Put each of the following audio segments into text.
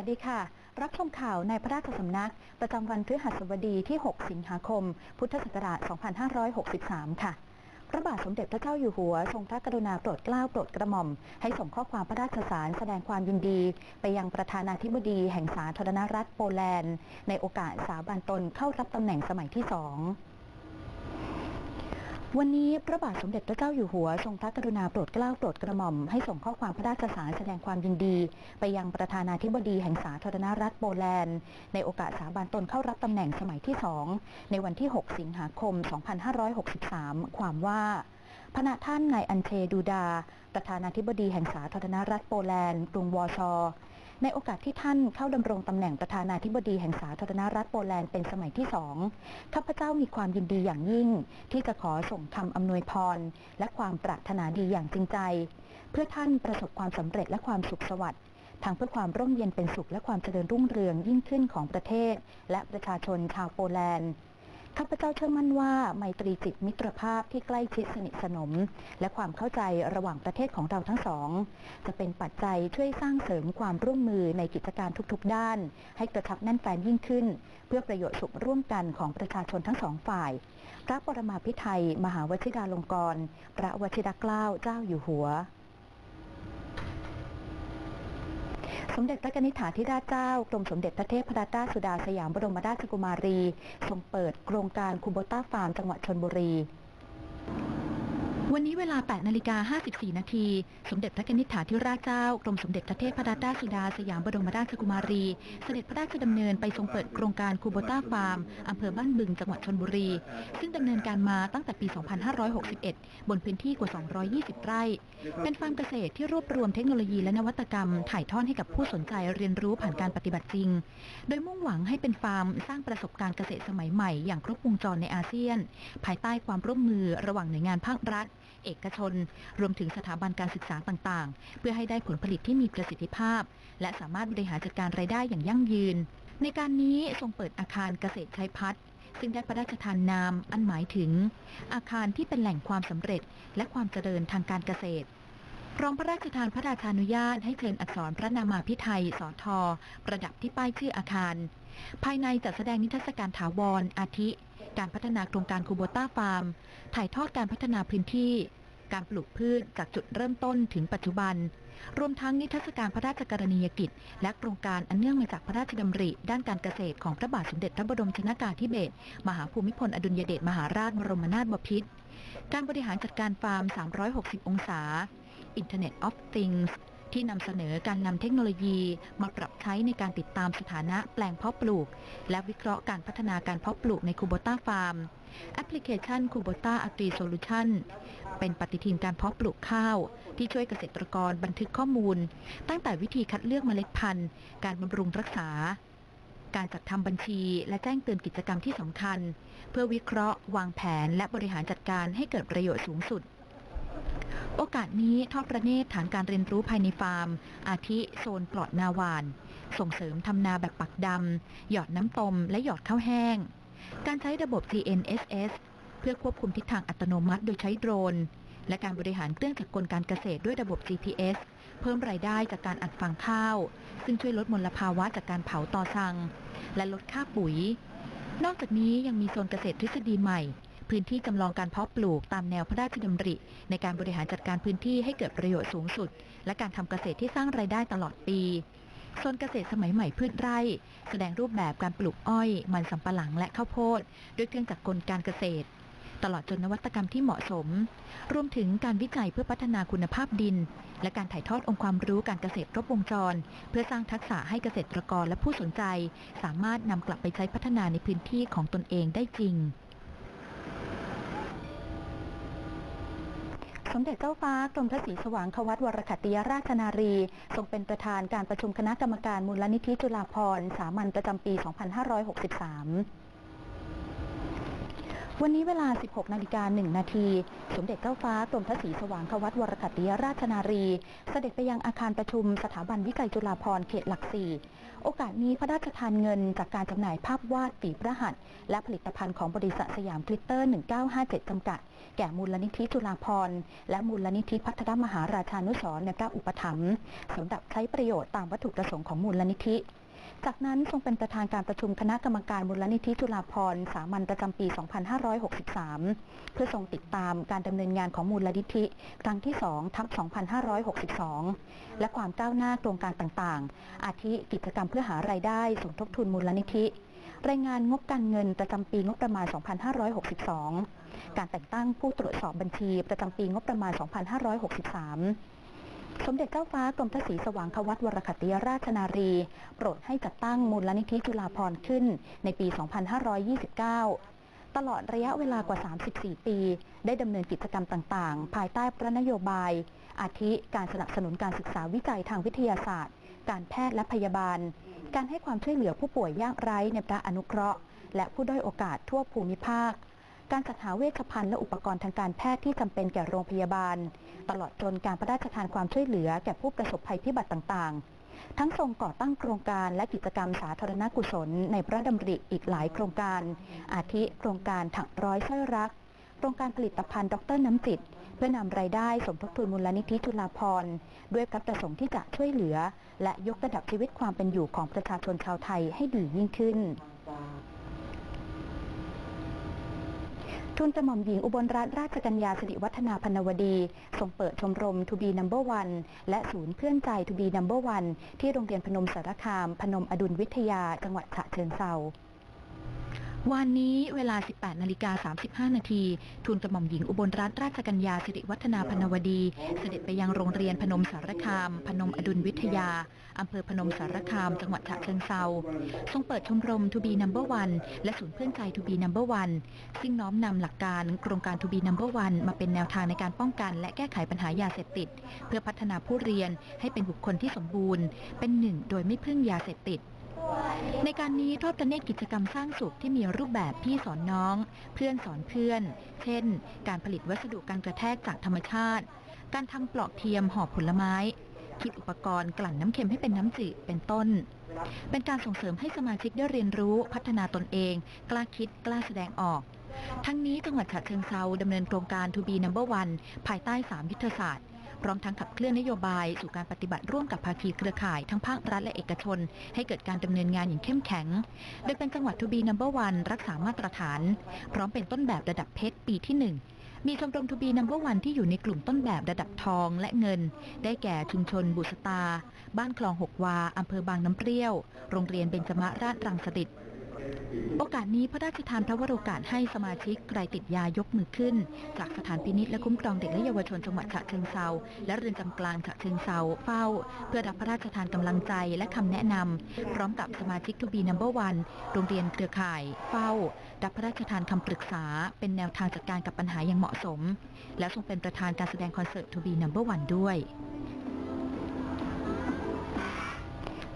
สวัสดีค่ะ รับชมข่าวในพระราชสำนัก ประจำวันพฤหัสบดีที่ 6 สิงหาคม พุทธศักราช 2563 ค่ะ พระบาทสมเด็จพระเจ้าอยู่หัว ทรงพระกรุณาโปรดเกล้าโปรดกระหม่อม ให้ส่งข้อความพระราชสารแสดงความยินดี ไปยังประธานาธิบดีแห่งสาธารณรัฐโปแลนด์ ในโอกาสสาบานตนเข้ารับตำแหน่งสมัยที่สอง วันนี้พระบาทสมเด็จพระเจ้าอยู่หัวทรงพระกรุณาโปรดเกล้าโปรดกระหม่อมให้ส่งข้อความพระราชสารแสดงความยินดี ไปยังประธานาธิบดีแห่งสาธารณรัฐโปแลนด์ ในโอกาสสาบานตนเข้ารับตำแหน่งสมัยที่สองในวันที่ 6 สิงหาคม 2563 ความว่าพระท่านนายอันเชดูดา ประธานาธิบดีแห่งสาธารณรัฐโปแลนด์กรุงวอร์ซอ ในโอกาสที่ท่านเข้าดำรงตำแหน่งประธานาธิบดีแห่งสาธารณรัฐโปแลนด์เป็นสมัยที่สองข้าพเจ้ามีความยินดีอย่างยิ่ง ที่จะขอส่งคำอำนวยพร และความปรารถนาดีอย่างจริงใจ เพื่อท่านประสบความสำเร็จและความสุขสวัสดิ์ทั้งเพื่อความร่มเย็นเป็นสุขและความเจริญรุ่งเรืองยิ่งขึ้นของประเทศ และประชาชนชาวโปแลนด์ ข้าพเจ้าเชื่อมั่นว่าไมตรีจิตมิตรภาพที่ใกล้ชิดสนิทสนม และความเข้าใจระหว่างประเทศของเราทั้งสอง จะเป็นปัจจัยช่วยสร้างเสริมความร่วมมือในกิจการทุกๆ ด้าน ให้กระชับแน่นแฟนยิ่งขึ้น เพื่อประโยชน์สุขร่วมกันของประชาชนทั้งสองฝ่าย พระปรมาภิไธยมหาวชิราลงกรณ์พระวชิรเกล้าเจ้าอยู่หัว สมเด็จพระนิธิถาธิราชเจ้ากรมสมเด็จพระเทพรัตนราชสุดาสยามบรมราชกุมารี ทรงเปิดโครงการคูโบต้าฟาร์มจังหวัดชนบุรี วันนี้เวลา 8 นาฬิกา 54 นาที สมเด็จพระนิธิถาธิราชเจ้า กรมสมเด็จพระเทพรัตนราชสุดา สยามบรมราชกุมารี เสด็จพระราชดำเนินไปทรงเปิดโครงการคูโบต้าฟาร์ม อำเภอบ้านบึง จังหวัดชนบุรี ซึ่งดำเนินการมาตั้งแต่ปี 2561 บนพื้นที่กว่า 220 ไร่ เป็นฟาร์มเกษตรที่รวบรวมเทคโนโลยีและนวัตกรรม ถ่ายทอดให้กับผู้สนใจเรียนรู้ผ่านการปฏิบัติจริง โดยมุ่งหวังให้เป็นฟาร์มสร้างประสบการณ์เกษตรสมัยใหม่อย่างครบวงจรในอาเซียน ภายใต้ความร่วมมือระหว่างหน่วยงานภาครัฐ เอกชน รวมถึงสถาบันการศึกษาต่างๆ เพื่อให้ได้ผลผลิตที่มีประสิทธิภาพ และสามารถบริหารจัดการรายได้อย่างยั่งยืน ในการนี้ทรงเปิดอาคารเกษตรชัยพัฒน์ซึ่งได้พระราชทานนามอันหมายถึง อาคารที่เป็นแหล่งความสำเร็จ และความเจริญทางการเกษตรรอมพระราชทานพระราชานุญาตให้เชิญอักษรพระนามาพิไทยสอทอประดับที่ป้ายชื่ออาคาร ภายในจัดแสดงนิทรรศการถาวร อาทิ การพัฒนาโครงการคูโบต้าฟาร์ม ถ่ายทอดการพัฒนาพื้นที่ การปลูกพืชจากจุดเริ่มต้นถึงปัจจุบัน รวมทั้งนิทรรศการพระราชกรณียกิจ และโครงการอันเนื่องมาจากพระราชดำริ ด้านการเกษตรของพระบาทสมเด็จพระบรมชนากาธิเบศรมหาภูมิพลอดุลยเดชมหาราชบรมนาถบพิตรการบริหารจัดการฟาร์ม 360 องศา Internet of Things ที่นำเสนอการนำเทคโนโลยีมาปรับใช้ในการติดตามสถานะแปลงเพาะปลูก และวิเคราะห์การพัฒนาการเพาะปลูกในคูโบต้าฟาร์มแอปพลิเคชันคูโบต้าอัตรีโซลูชันเป็นปฏิทินการเพาะปลูกข้าว ที่ช่วยเกษตรกรบันทึกข้อมูล ตั้งแต่วิธีคัดเลือกเมล็ดพันธุ์ การบำรุงรักษา การจัดทำบัญชี และแจ้งเตือนกิจกรรมที่สำคัญ เพื่อวิเคราะห์ วางแผน และบริหารจัดการให้เกิดประโยชน์สูงสุด โอกาสนี้ทอดประเนตรฐานการเรียนรู้ภายในฟาร์ม อาทิโซนปลอดนาวาน ส่งเสริมทำนาแบบปักดำ หยอดน้ำตม และหยอดข้าวแห้ง การใช้ระบบ GNSS เพื่อควบคุมทิศทางอัตโนมัติโดยใช้โดรน และการบริหารเครื่องจักรกลการเกษตรด้วยระบบ GPS เพิ่มรายได้จากการอัดฟางข้าว ซึ่งช่วยลดมลภาวะจากการเผาตอสัง และลดค่าปุ๋ย นอกจากนี้ยังมีโซนเกษตรทฤษฎีใหม่ พื้นที่จำลองการเพาะปลูกตามแนวพระราชดำริ ในการบริหารจัดการพื้นที่ให้เกิดประโยชน์สูงสุด และการทำเกษตรที่สร้างรายได้ตลอดปีโซนเกษตรสมัยใหม่พืชไร่ แสดงรูปแบบการปลูกอ้อย มันสำปะหลังและข้าวโพด ด้วยเครื่องจักรกลการเกษตร ตลอดจนนวัตกรรมที่เหมาะสม รวมถึงการวิจัยเพื่อพัฒนาคุณภาพดิน และการถ่ายทอดองค์ความรู้การเกษตรครบวงจร เพื่อสร้างทักษะให้เกษตรกรและผู้สนใจ สามารถนำกลับไปใช้พัฒนาในพื้นที่ของตนเองได้จริง สมเด็จเจ้าฟ้ากรมพระศรีสว่างควัตวรคัตติยราชนารี ทรงเป็นประธานการประชุมคณะกรรมการมูลนิธิจุฬาภรณ์สามัญประจำปี 2563 วันนี้เวลา 16 นาฬิกา 1 นาที สมเด็จเจ้าฟ้ากรมพระศรีสว่างควัตวรคัตติยราชนารี เสด็จไปยังอาคารประชุมสถาบันวิจัยจุฬาภรณ์เขตหลักสี่ โอกาสนี้พระราชทานเงินจากการจำหน่ายภาพวาดฝีพระหัตถ์และผลิตภัณฑ์ของบริษัทสยามกลิตเตอร์ 1957 จำกัด แก่มูลนิธิจุฬาภรณ์และมูลนิธิพัฒนมหาราชานุสรณ์ในพระอุปถัมภ์สำหรับใช้ประโยชน์ตามวัตถุประสงค์ของมูลนิธิ จากนั้นทรงเป็นประธานการประชุมคณะกรรมการมูลนิธิจุฬาภรณ์สามัญประจำปี 2563 เพื่อทรงติดตามการดำเนินงานของมูลนิธิ ครั้งที่ 2 ทับ 2562 และความก้าวหน้าโครงการต่างๆ อาทิกิจกรรมเพื่อหารายได้สมทบทุนมูลนิธิ รายงานงบการเงินประจำปีงบประมาณ 2562 การแต่งตั้งผู้ตรวจสอบบัญชีประจำปีงบประมาณ 2563 สมเด็จเจ้าฟ้ากรมพระศรีสว่างควัตวรคติราชนารี โปรดให้จัดตั้งมูลนิธิจุฬาภรณ์ขึ้นในปี 2529 ตลอดระยะเวลากว่า 34 ปี ได้ดำเนินกิจกรรมต่างๆ ภายใต้พระนโยบาย อาทิการสนับสนุนการศึกษาวิจัยทางวิทยาศาสตร์ การแพทย์และพยาบาล การให้ความช่วยเหลือผู้ป่วยยากไร้ในพระอนุเคราะห์ และผู้ด้อยโอกาสทั่วภูมิภาค การจัดหาเวชภัณฑ์และอุปกรณ์ทางการแพทย์ที่จำเป็นแก่โรงพยาบาล ตลอดจนการพระราชทานความช่วยเหลือแก่ผู้ประสบภัยพิบัติต่างๆ ทั้งทรงก่อตั้งโครงการและกิจกรรมสาธารณกุศล ในพระดำริอีกหลายโครงการ อาทิโครงการถักร้อยสร้อยรัก โครงการผลิตภัณฑ์ดรน้ำจิตเพื่อนำรายได้สมทบทุนมูลนิธิจุฬาภรณ์ด้วยพระประสงค์ที่จะช่วยเหลือ และยกระดับชีวิตความเป็นอยู่ของประชาชนชาวไทยให้ดียิ่งขึ้น ทุนกระหม่อมหญิงอุบลรัตนราชกัญญาสิริวัฒนาพนวดีทรงเปิดชมรมทูบีนัมเบอร์วันและศูนย์เพื่อนใจทูบีนัมเบอร์วันที่โรงเรียนพนมสารคาม พนมอดุลวิทยาจังหวัดฉะเชิงเทรา วันนี้เวลา 18 นาฬิกา 35 นาที ทูลกระหม่อมหญิงอุบลรัตนราชกัญญาสิริวัฒนาพนวดี เสด็จไปยังโรงเรียนพนมสารคาม พนมอดุลวิทยา อำเภอพนมสารคาม จังหวัดฉะเชิงเทราทรงเปิดชมรม To be number one และศูนย์เพื่อนใจ To be number one ซึ่งน้อมนำหลักการโครงการ To be number one มาเป็นแนวทางในการป้องกันและแก้ไขปัญหายาเสพติด เพื่อพัฒนาผู้เรียนให้เป็นบุคคลที่สมบูรณ์ เป็นหนึ่งโดยไม่พึ่งยาเสพติด ในการนี้ทอดพระเนตกิจกรรมสร้างสุขที่มีรูปแบบพี่สอนน้อง เพื่อนสอนเพื่อน เช่น การผลิตวัสดุการกระแทกจากธรรมชาติ การทำปลอกเทียมห่อผลไม้ คิดอุปกรณ์กลั่นน้ำเค็มให้เป็นน้ำจืดเป็นต้น เป็นการส่งเสริมให้สมาชิกได้เรียนรู้พัฒนาตนเอง กล้าคิดกล้าแสดงออกทั้งนี้จังหวัดฉะเชิงเทราดำเนินโครงการ To be number one ภายใต้ 3 ยุทธศาสตร์ พร้อมทั้งขับเคลื่อนนโยบาย สู่การปฏิบัติร่วมกับภาคีเครือข่ายทั้งภาครัฐและเอกชน ให้เกิดการดำเนินงานอย่างเข้มแข็ง โดยเป็นจังหวัด To be number one รักษามาตรฐาน พร้อมเป็นต้นแบบระดับเพชรปีที่ 1มีชมรม To be number one ที่อยู่ในกลุ่มต้นแบบระดับทองและเงิน ได้แก่ชุมชนบุษตา บ้านคลองหกวา อำเภอบางน้ำเปรี้ยว โรงเรียนเบญจมาราชรังสฤษ โอกาสนี้พระราชทานพระวโรกาสให้สมาชิกใครติดยายกมือขึ้น จากสถานพินิจและคุ้มครองเด็กและเยาวชนจังหวัดฉะเชิงเซาและเรือนจำกลางฉะเชิงเซาเฝ้า เพื่อรับพระราชทานกำลังใจและคำแนะนำพร้อมกับสมาชิกทูบีนัมเบอร์วันโรงเรียนเครือข่าย เฝ้า รับพระราชทานคำปรึกษา เป็นแนวทางจัดการกับปัญหาอย่างเหมาะสม และทรงเป็นประธานการแสดงคอนเสิร์ตทูบีนัมเบอร์วันด้วย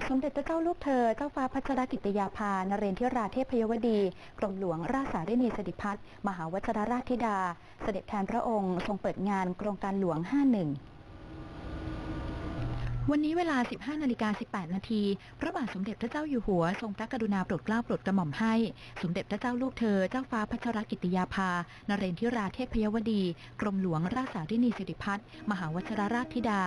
สมเด็จพระเจ้าลูกเธอ เจ้าฟ้าพัชรกิติยาภานเรนทิราเทพยวดี กรมหลวงราชสารินีสดิพัฒน์มหาวัชรราชธิดา เสด็จแทนพระองค์ทรงเปิดงานโครงการหลวง 51 วันนี้เวลา 15นาฬิกา18 นาที พระบาทสมเด็จพระเจ้าอยู่หัว ทรงพระกรุณาโปรดเกล้าโปรดกระหม่อมให้ สมเด็จพระเจ้าลูกเธอ เจ้าฟ้าพัชรกิติยาภา นเรนทิราเทพยวดี กรมหลวงราชสารินีสิริพัฒน์ มหาวชรราชธิดา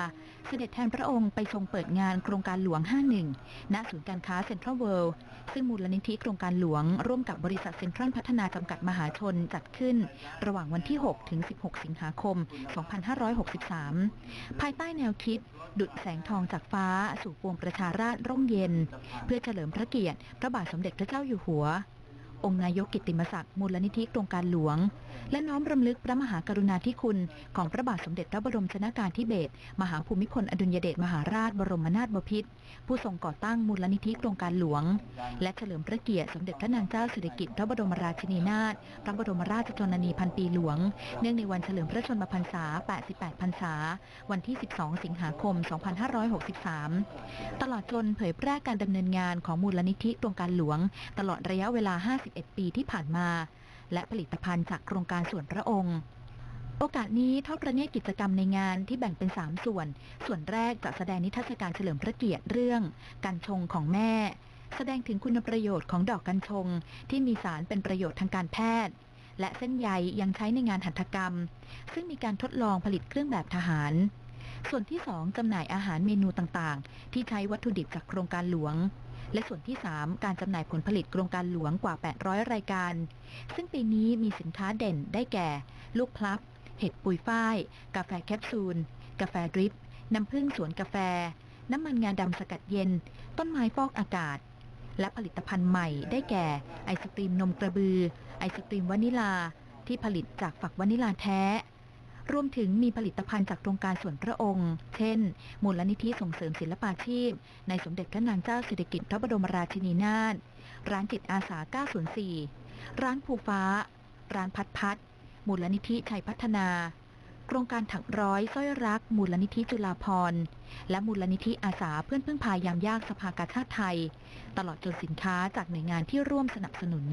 เสด็จแทนพระองค์ไปทรงเปิดงานโครงการหลวง 51 ณ ศูนย์การค้าเซ็นทรัลเวิลด์ ซึ่งมูลนิธิโครงการหลวง ร่วมกับบริษัทเซ็นทรัลพัฒนาจำกัดมหาชนจัดขึ้น ระหว่างวันที่ 6 ถึง 16 สิงหาคม 2563 ภายใต้แนวคิด ดุดแสงทองจากฟ้า สู่ปวงประชาราษฎร์ร่มเย็น เพื่อเฉลิมพระเกียรติ พระบาทสมเด็จพระเจ้าอยู่หัว องค์นายกกิตติมศักดิ์มูลนิธิโครงการหลวง และน้อมรำลึกพระมหากรุณาธิคุณ ของพระบาทสมเด็จพระบรมชนากาธิเบศรมหาภูมิพลอดุลยเดชมหาราชบรมนาถบพิตรผู้ทรงก่อตั้งมูลนิธิโครงการหลวง และเฉลิมพระเกียรติสมเด็จพระนางเจ้าสิริกิติ์พระบรมราชินีนาถพระบรมราชชนนีพันปีหลวง เนื่องในวันเฉลิมพระชนมพรรษา 88 พรรษา วันที่ 12 สิงหาคม 2563 ตลอดจนเผยแพร่การดำเนินงานของมูลนิธิโครงการหลวง ตลอดระยะเวลา51ปีที่ผ่านมา และผลิตภัณฑ์จากโครงการส่วนพระองค์ โอกาสนี้ทอดประเนตรกิจกรรมในงานที่แบ่งเป็น 3 ส่วน ส่วนแรกจะแสดงนิทรรศการเฉลิมพระเกียรติเรื่องกัญชงของแม่ แสดงถึงคุณประโยชน์ของดอกกัญชง ที่มีสารเป็นประโยชน์ทางการแพทย์และเส้นใยยังใช้ในงานหัตถกรรม ซึ่งมีการทดลองผลิตเครื่องแบบทหาร ส่วนที่ 2จำหน่ายอาหารเมนูต่างๆ ที่ใช้วัตถุดิบจากโครงการหลวง และส่วนที่ 3 การจำหน่ายผลผลิตโครงการหลวงกว่า 800 รายการ ซึ่งปีนี้มีสินค้าเด่นได้แก่ ลูกพลับ เห็ดปุยฝ้าย กาแฟแคปซูล กาแฟดริป น้ำผึ้งสวนกาแฟ น้ำมันงาดำสกัดเย็น ต้นไม้ฟอกอากาศ และผลิตภัณฑ์ใหม่ได้แก่ ไอศกรีมนมกระบือ ไอศกรีมวานิลา ที่ผลิตจากฝักวานิลาแท้ รวมถึงมีผลิตภัณฑ์จากโครงการส่วนพระองค์ เช่น มูลนิธิส่งเสริมศิลปาชีพ ในสมเด็จพระนางเจ้าสิริกิติ์พระบรมราชินีนาถ ร้านจิตอาสา 904 ร้านภูฟ้า ร้านพัดพัด มูลนิธิชัยพัฒนา โครงการถักร้อยสร้อยรัก มูลนิธิจุฬาพรและมูลนิธิอาสาเพื่อนพึ่งพายามยากสภากาชาติไทย ตลอดจนสินค้าจากหน่วยงานที่ร่วมสนับสนุน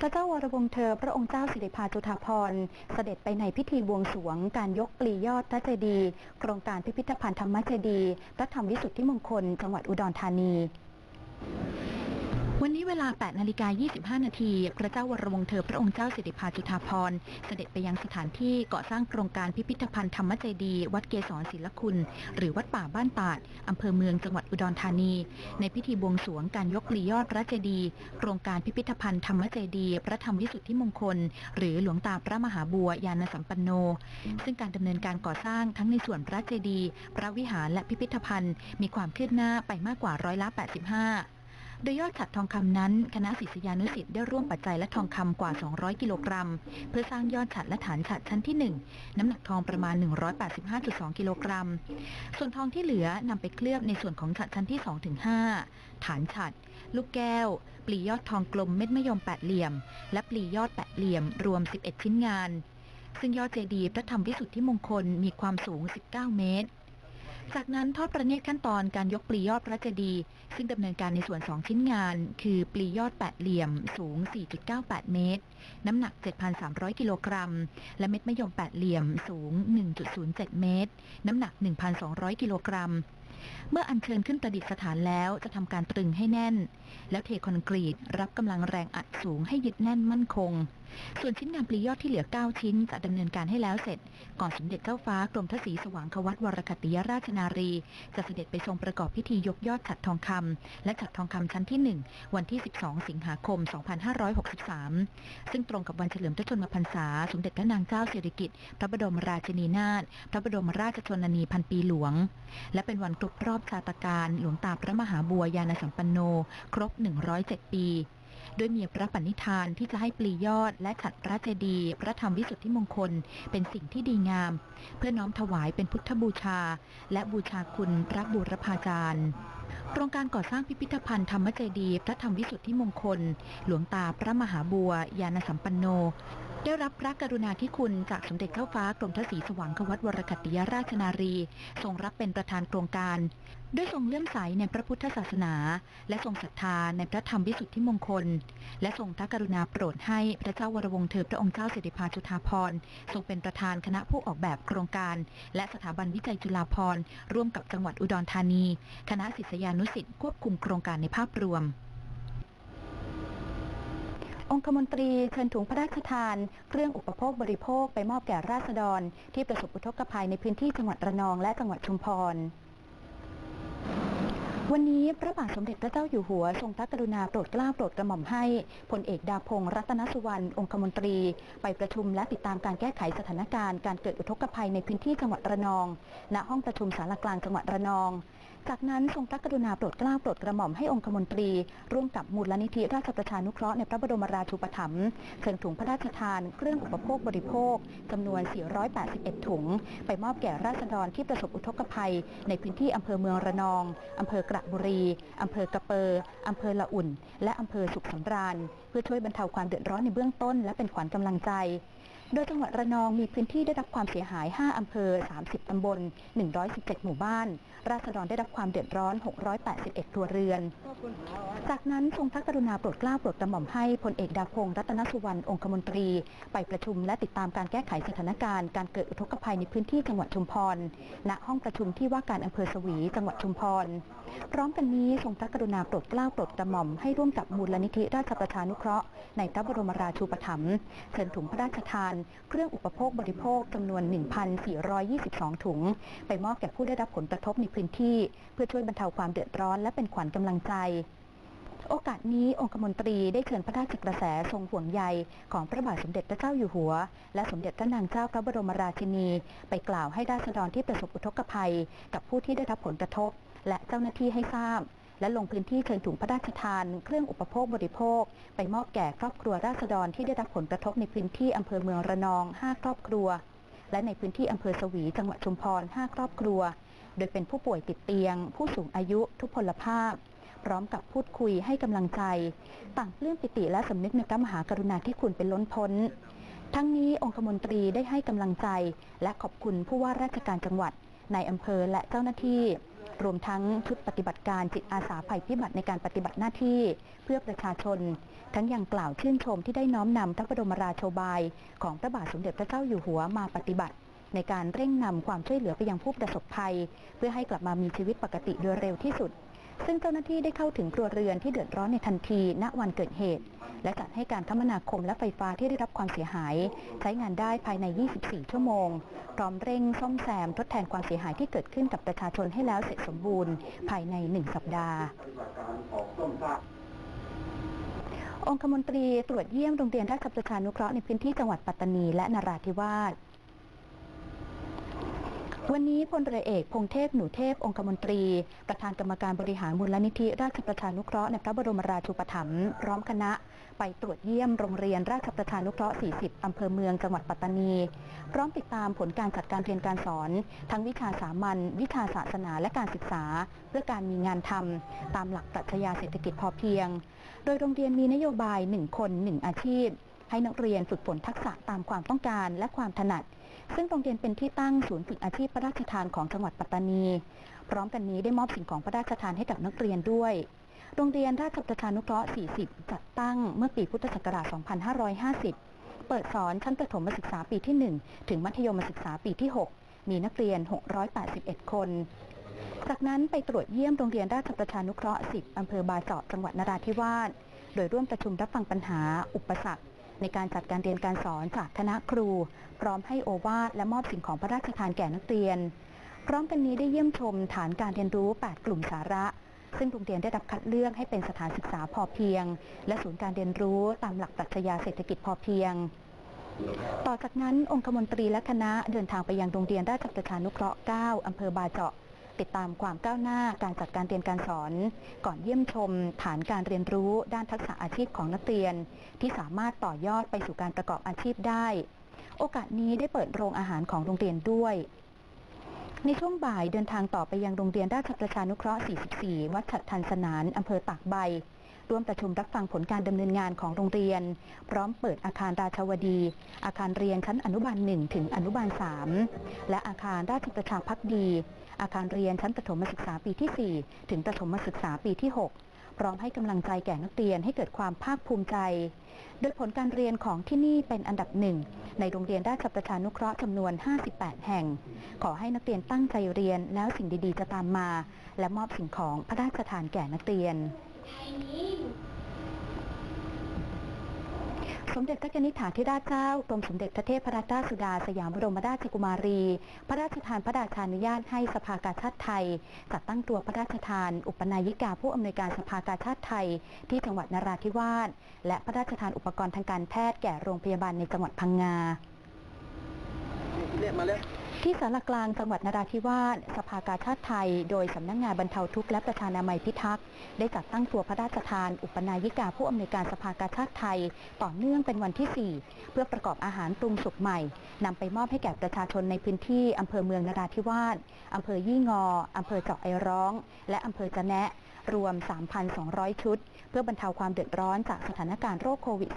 พระเจ้าวรวงเธอ พระองค์เจ้าสิริพาจุฑาภรณ์เสด็จไปในพิธีบวงสวง การยกปลียอดพระเจดีย์โครงการพิพิธภัณฑ์ธรรมเจดีย์พระธรรมวิสุทธิมงคล จังหวัดอุดรธานี วันนี้เวลา 8 นาฬิกา 25 นาที พระเจ้าวรวงศ์เธอพระองค์เจ้าสิริภาจุฑาภรณ์เสด็จไปยังสถานที่ก่อสร้างโครงการพิพิธภัณฑ์ธรรมเจดี วัดเกศรศิลคุณ หรือวัดป่าบ้านตาด อำเภอเมืองจังหวัดอุดรธานี ในพิธีบวงสรวงการยกปลียอดพระเจดีย์โครงการพิพิธภัณฑ์ธรรมเจดี พระธรรมวิสุทธิมงคล หรือหลวงตาพระมหาบัวยานสัมปันโน ซึ่งการดำเนินการก่อสร้างทั้งในส่วนพระเจดีย์พระวิหารและพิพิธภัณฑ์ มีความคืบหน้าไปมากกว่าร้อยละ 85 โดยยอดฉัดทองคำนั้น คณะศิษยานุศิษย์ได้ร่วมปัจจัยและทองคำกว่า 200 กิโลกรัม เพื่อสร้างยอดฉัดและฐานฉัดชั้นที่ 1 น้ำหนักทองประมาณ 185.2 กิโลกรัม ส่วนทองที่เหลือนำไปเคลือบในส่วนของฉัดชั้นที่ 2-5 ฐานฉัด ลูกแก้ว ปลียอดทองกลมเม็ดมะยมแปดเหลี่ยม และปลียอดแปดเหลี่ยม รวม 11 ชิ้นงาน ซึ่งยอดเจดีย์พระธรรมวิสุทธิมงคลมีความสูง 19 เมตร จากนั้นทอดประเนตรขั้นตอนการยกปลียอดพระเจดีย์ซึ่งดำเนินการในส่วน 2 ชิ้นงาน คือปลียอดแปดเหลี่ยมสูง 4.98 เมตร น้ำหนัก 7,300 กิโลกรัม และเม็ดมะยมแปดเหลี่ยมสูง 1.07 เมตร น้ำหนัก 1,200 กิโลกรัม เมื่ออัญเชิญขึ้นประดิษฐานแล้วจะทำการตรึงให้แน่น แล้วเทคอนกรีตรับกำลังแรงอัดสูงให้ยึดแน่นมั่นคง ส่วนชิ้นงานปลียอดที่เหลือ 9 ชิ้นจะดำเนินการให้แล้วเสร็จ ก่อนสมเด็จเจ้าฟ้ากรมทศรีสว่างควัตวรคติยราชนารี จะเสด็จไปทรงประกอบพิธียกยอดฉัดทองคำและฉัดทองคำชั้นที่ 1 วันที่ 12 สิงหาคม 2563 ซึ่งตรงกับวันเฉลิมพระชนมพรรษา สมเด็จพระนางเจ้าสิริกิติ์พระบรมราชินีนาถพระบรมราชชนนีพันปีหลวง และเป็นวันครบรอบชาตการหลวงตาพระมหาบัวยานสัมปันโน ครบ 107 ปี ด้วยมีพระปณิธานที่จะให้ปลียอด และฉัดพระเจดีย์พระธรรมวิสุทธิมงคล เป็นสิ่งที่ดีงาม เพื่อน้อมถวายเป็นพุทธบูชา และบูชาคุณพระบูรพาจารย์โครงการก่อสร้างพิพิธภัณฑ์ธรรมเจดีย์พระธรรมวิสุทธิมงคล หลวงตาพระมหาบัวยานสัมปันโน ได้รับพระกรุณาธิคุณจากสมเด็จเจ้าฟ้ากรมทศรีสว่างควัตวรคติยราชนารี ทรงรับเป็นประธานโครงการ ด้วยทรงเลื่อมใสในพระพุทธศาสนา และทรงศรัทธาในพระธรรมวิสุทธิมงคล และทรงพระกรุณาโปรดให้พระเจ้าวรวงศ์เธอพระองค์เจ้าสิริภาจุฑาภรณ์ทรงเป็นประธานคณะผู้ออกแบบโครงการ และสถาบันวิจัยจุฬาภรณ์ร่วมกับจังหวัดอุดรธานี คณะศิษยานุศิษย์ควบคุมโครงการในภาพรวม องคมนตรีเชิญถุงพระราชทาน เครื่องอุปโภคบริโภคไปมอบแก่ราษฎร ที่ประสบอุทกภัยในพื้นที่จังหวัดระนองและจังหวัดชุมพรวันนี้พระบาทสมเด็จพระเจ้าอยู่หัว ทรงพระกรุณาโปรดเกล้าโปรดกระหม่อมให้พลเอกดาพงศ์รัตนสุวรรณองคมนตรี ไปประชุมและติดตามการแก้ไขสถานการณ์การเกิดอุทกภัยในพื้นที่จังหวัดระนอง ณห้องประชุมสารกลางจังหวัดระนอง จากนั้นทรงพระกรุณาโปรดเกล้าโปรดกระหม่อมให้องคมนตรี ร่วมกับมูลนิธิราชประชานุเคราะห์ในพระบรมราชูปถัมภ์เชิญถุงพระราชทานเครื่องอุปโภคบริโภคจำนวน 481 ถุง ไปมอบแก่ราษฎรที่ประสบอุทกภัย ในพื้นที่อำเภอเมืองระนองอำเภอกระบุรีอำเภอกระเปออำเภอละอุ่น และอำเภอสุขสำราญ เพื่อช่วยบรรเทาความเดือดร้อนในเบื้องต้น และเป็นขวัญกำลังใจ โดยจังหวัดระนองมีพื้นที่ได้รับความเสียหาย 5 อำเภอ 30 ตำบล 117 หมู่บ้าน ราษฎรได้รับความเดือดร้อน 681 ครัวเรือน จากนั้นทรงพระกรุณาโปรดเกล้าโปรดกระหม่อมให้พลเอกดาพงศ์รัตนสุวรรณองคมนตรี ไปประชุมและติดตามการแก้ไขสถานการณ์การเกิดอุทกภัยในพื้นที่จังหวัดชุมพร ณ ห้องประชุมที่ว่าการอำเภอสวี จังหวัดชุมพร พร้อมกันนี้ทรงพระกรุณาโปรดเกล้าโปรดกระหม่อมให้ร่วมกับมูลนิธิราชประชานุเคราะห์ในพระบรมราชูปถัมภ์เชิญถุงพระราชทานเครื่องอุปโภคบริโภคจำนวน 1,422 ถุง ไปมอบแก่ผู้ได้รับผลกระทบในพื้นที่ เพื่อช่วยบรรเทาความเดือดร้อนและเป็นขวัญกำลังใจโอกาสนี้องคมนตรีได้เชิญพระราชกระแสทรงห่วงใยของพระบาทสมเด็จพระเจ้าอยู่หัว และสมเด็จพระนางเจ้าพระบรมราชินี ไปกล่าวให้ราษฎรที่ประสบอุทกภัย กับผู้ที่ได้รับผลกระทบ และเจ้าหน้าที่ให้ทราบ และลงพื้นที่เชิญถุงพระราชทาน เครื่องอุปโภคบริโภค ไปมอบแก่ครอบครัวราษฎรที่ได้รับผลกระทบในพื้นที่อำเภอเมืองระนอง 5 ครอบครัว และในพื้นที่อำเภอสวี จังหวัดชุมพร 5 ครอบครัว โดยเป็นผู้ป่วยติดเตียง ผู้สูงอายุ ทุพพลภาพ พร้อมกับพูดคุยให้กำลังใจ ต่างปลื้มปิติและสำนึกในพระมหากรุณาธิคุณเป็นล้นพ้น ทั้งนี้องคมนตรีได้ให้กำลังใจ และขอบคุณผู้ว่าราชการจังหวัด ในอำเภอและเจ้าหน้าที่ รวมทั้งชุดปฏิบัติการจิตอาสาภัยพิบัติในการปฏิบัติหน้าที่ เพื่อประชาชน ทั้งยังกล่าวชื่นชมที่ได้น้อมนำพระบรมราโชบาย ของพระบาทสมเด็จพระเจ้าอยู่หัวมาปฏิบัติ ในการเร่งนำความช่วยเหลือไปยังผู้ประสบภัย เพื่อให้กลับมามีชีวิตปกติโดยเร็วที่สุด ซึ่งเจ้าหน้าที่ได้เข้าถึงครัวเรือนที่เดือดร้อนในทันที ณวันเกิดเหตุ และจัดให้การคมนาคมและไฟฟ้าที่ได้รับความเสียหาย ใช้งานได้ภายใน 24 ชั่วโมง พร้อมเร่งซ่อมแซมทดแทนความเสียหายที่เกิดขึ้นกับประชาชนให้แล้วเสร็จสมบูรณ์ ภายใน 1 สัปดาห์องคมนตรีตรวจเยี่ยมโรงเรียนราชประชานุเคราะห์ในพื้นที่จังหวัดปัตตานีและนราธิวาส วันนี้พลเรือเอก พงเทพหนูเทพ องคมนตรี ประธานกรรมการบริหารมูลนิธิราชประชานุเคราะห์ในพระบรมราชูปถัมภ์พร้อมคณะ ไปตรวจเยี่ยมโรงเรียนราชประชานุเคราะห์ 40 อำเภอเมืองจังหวัดปัตตานี พร้อมติดตามผลการจัดการเรียนการสอน ทั้งวิชาสามัญวิชาศาสนาและการศึกษา เพื่อการมีงานทำตามหลักปรัชญาเศรษฐกิจพอเพียง โดยโรงเรียนมีนโยบาย 1 คน 1 อาชีพ ให้นักเรียนฝึกฝนทักษะตามความต้องการและความถนัด ซึ่งโรงเรียนเป็นที่ตั้งศูนย์ฝึกอาชีพพระราชทานของจังหวัดปัตตานี พร้อมกันนี้ได้มอบสิ่งของพระราชทานให้กับนักเรียนด้วย โรงเรียนราชประชานุเคราะห์ 40 จัดตั้งเมื่อปีพุทธศักราช 2550 เปิดสอนชั้นประถมศึกษาปีที่ 1 ถึงมัธยมศึกษาปีที่ 6 มีนักเรียน 681 คน จากนั้นไปตรวจเยี่ยมโรงเรียนราชประชานุเคราะห์ 10 อำเภอบาเจาะจังหวัดนราธิวาส โดยร่วมประชุมรับฟังปัญหา อุปสรรค ในการจัดการเรียนการสอนจากคณะครู พร้อมให้โอวาทและมอบสิ่งของพระราชทานแก่นักเรียน พร้อมกันนี้ได้เยี่ยมชมฐานการเรียนรู้ 8 กลุ่มสาระ ซึ่งโรงเรียนได้รับคัดเลือกให้เป็นสถานศึกษาพอเพียง และศูนย์การเรียนรู้ตามหลักปรัชญาเศรษฐกิจพอเพียงต่อจากนั้นองคมนตรีและคณะเดินทางไปยังโรงเรียนราชประชานุเคราะห์ 9 อำเภอบาเจาะ ติดตามความก้าวหน้าการจัดการเรียนการสอน ก่อนเยี่ยมชม ฐานการเรียนรู้ด้านทักษะอาชีพของนักเรียน ที่สามารถต่อยอดไปสู่การประกอบอาชีพได้ โอกาสนี้ได้เปิดโรงอาหารของโรงเรียนด้วย ในช่วงบ่ายเดินทางต่อไปยังโรงเรียนราชประชานุเคราะห์ 44 วัดฉัดทันสนานอำเภอตากใบร่วมประชุมรับฟังผลการดำเนินงานของโรงเรียน พร้อมเปิดอาคารราชวดี อาคารเรียนชั้นอนุบาล 1 ถึงอนุบาล 3 และอาคารราชประชาพักดี อาคารเรียนชั้นประถมศึกษาปีที่ 4 ถึงประถมศึกษาปีที่ 6 พร้อมให้กำลังใจแก่นักเรียนให้เกิดความภาคภูมิใจ โดยผลการเรียนของที่นี่เป็นอันดับหนึ่งในโรงเรียนราชประชานุเคราะห์จำนวน 58 แห่ง ขอให้นักเรียนตั้งใจเรียนแล้วสิ่งดีๆ จะตามมา และมอบสิ่งของพระราชทานแก่นักเรียน สมเด็จพระนิธิฐาธิราชเจ้ากรมสมเด็จพระเทพรัตนราชสุดาสยามบรมราชกุมารี พระราชทานพระราชานุญาตให้สภากาชาติไทย จัดตั้งตัวพระราชทาน อุปนายิกาผู้อำนวยการสภากาชาติไทย ที่จังหวัดนราธิวาสและพระราชทานอุปกรณ์ทางการแพทย์แก่โรงพยาบาลในจังหวัดพังงาเรียกมาเร็ว ที่สารกลางจังหวัดนราธิวาสสภากาชาติไทย โดยสำนักงงานบรรเทาทุกข์และประชานามัยพิทักษ์ได้จัดตั้งตัวพระราชทาน อุปนายิกาผู้อำนวยการสภากาชาติไทย ต่อเนื่องเป็นวันที่ 4 เพื่อประกอบอาหารปรุงสุกใหม่นำไปมอบให้แก่ประชาชนในพื้นที่อำเภอเมืองนราธิวาสอำเภอยี่งออำเภอเจาะไอร้อง และอำเภอจะแนะรวม 3,200 ชุด เพื่อบรรเทาความเดือดร้อนจากสถานการณ์โรคโควิด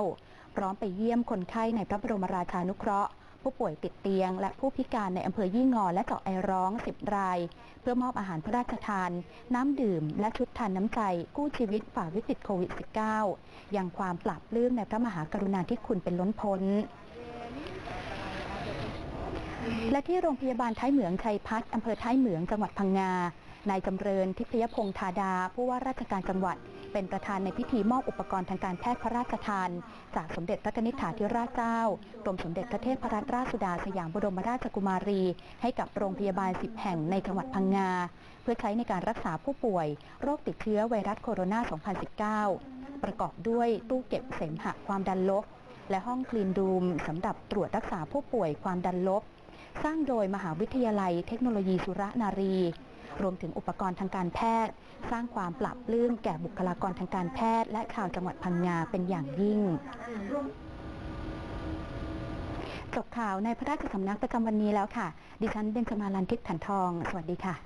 -19 พร้อมไปเยี่ยมคนไข้ในพระบรมราชานุเคราะห์ ผู้ป่วยติดเตียง และผู้พิการในอำเภอยี่งอ และเจาะไอร้อง 10 ราย เพื่อมอบอาหารพระราชทาน น้ำดื่ม และชุดทานน้ำใจ กู้ชีวิตฝ่าวิกฤตโควิด -19 อย่างความปราบปลื้มในพระมหากรุณาธิคุณเป็นล้นพ้นและที่โรงพยาบาลท้ายเหมืองชัยพัฒน์อำเภอท้ายเหมืองจังหวัดพังงา นายจำเริญทิพยพงษ์ธาดา ผู้ว่าราชการจังหวัด เป็นประธานในพิธีมอบอุปกรณ์ทางการแพทย์พระราชทาน จากสมเด็จพระนิธิถาธิราชเจ้ากรมสมเด็จพระเทพรัตนราชสุดาสยามบรมราชกุมารี ให้กับโรงพยาบาล 10 แห่งในจังหวัดพังงา เพื่อใช้ในการรักษาผู้ป่วย โรคติดเชื้อไวรัสโคโรนา 2019 ประกอบด้วยตู้เก็บเสมหะความดันลบ และห้องคลีนรูมสำหรับตรวจรักษาผู้ป่วยความดันลบ สร้างโดยมหาวิทยาลัยเทคโนโลยีสุรนารี รวมถึงอุปกรณ์ทางการแพทย์ สร้างความปรับปลื้มแก่บุคลากรทางการแพทย์ และชาวจังหวัดพังงาเป็นอย่างยิ่งจบข่าวในพระราชสำนักประจำวันนี้แล้วค่ะ ดิฉันเบนจมาลันทิพย์ขันทอง สวัสดีค่ะ